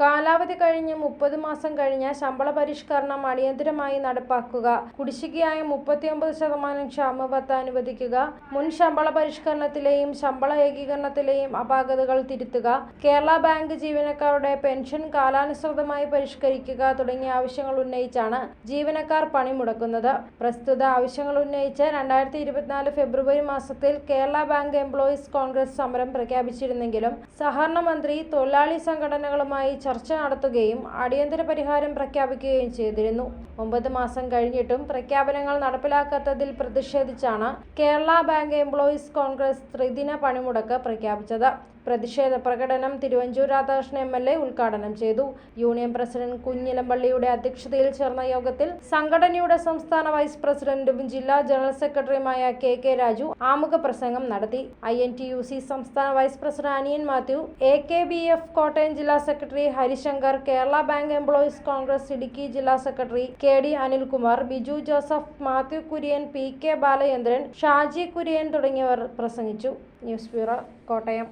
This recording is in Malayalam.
കാലാവധി കഴിഞ്ഞ് മുപ്പത് മാസം കഴിഞ്ഞ ശമ്പള പരിഷ്കരണം അടിയന്തരമായി നടപ്പാക്കുക. കുടിശ്ശികയായ മുപ്പത്തിയൊമ്പത് ശതമാനം ക്ഷാമബത്ത അനുവദിക്കുക മുൻ ശമ്പള പരിഷ്കരണത്തിലെയും ശമ്പള ഏകീകരണത്തിലെയും അപാകതകൾ തിരുത്തുക. കേരള ബാങ്ക് ജീവനക്കാരുടെ പെൻഷൻ കാലാനുസൃതമായി പരിഷ്കരിക്കുക തുടങ്ങിയ ആവശ്യങ്ങൾ ഉന്നയിച്ചാണ് ജീവനക്കാർ പണിമുടക്കുന്നത് പ്രസ്തുത ആവശ്യങ്ങൾ ഉന്നയിച്ച് രണ്ടായിരത്തി ഇരുപത്തിനാല് ഫെബ്രുവരി മാസത്തിൽ കേരള ബാങ്ക് എംപ്ലോയീസ് കോൺഗ്രസ് സമരം പ്രഖ്യാപിച്ചിരുന്നെങ്കിലും സഹകരണ മന്ത്രി തൊഴിലാളി സംഘടനകളുമായി ചർച്ച നടത്തുകയും അടിയന്തര പരിഹാരം പ്രഖ്യാപിക്കുകയും ചെയ്തിരുന്നു. ഒമ്പത് മാസം കഴിഞ്ഞിട്ടും പ്രഖ്യാപനങ്ങൾ നടപ്പിലാക്കാത്തതിൽ പ്രതിഷേധിച്ചാണ് കേരള ബാങ്ക് എംപ്ലോയീസ് കോൺഗ്രസ് ത്രിദിന പണിമുടക്ക് പ്രഖ്യാപിച്ചത്. പ്രതിഷേധ പ്രകടനം Thiruvanchoor Radhakrishnan M L A ഉദ്ഘാടനം ചെയ്തു. യൂണിയൻ പ്രസിഡന്റ് കുഞ്ഞിലമ്പള്ളിയുടെ അധ്യക്ഷതയിൽ ചേർന്ന യോഗത്തിൽ സംഘടനയുടെ സംസ്ഥാന വൈസ് പ്രസിഡന്റും ജില്ലാ ജനറൽ സെക്രട്ടറിയുമായ കെ കെ രാജു ആമുഖ പ്രസംഗം നടത്തി. I N T U C സംസ്ഥാന vice president Aniyan Mathew A K B F Kottayam ജില്ലാ secretary Harishankar Kerala bank employees congress Idukki ജില്ലാ secretary K D Anilkumar Biju Joseph Mathew Kurian P K Balachandran Shaji Kurian തുടങ്ങിയവർ പ്രസംഗിച്ചു. News bureau Kottayam.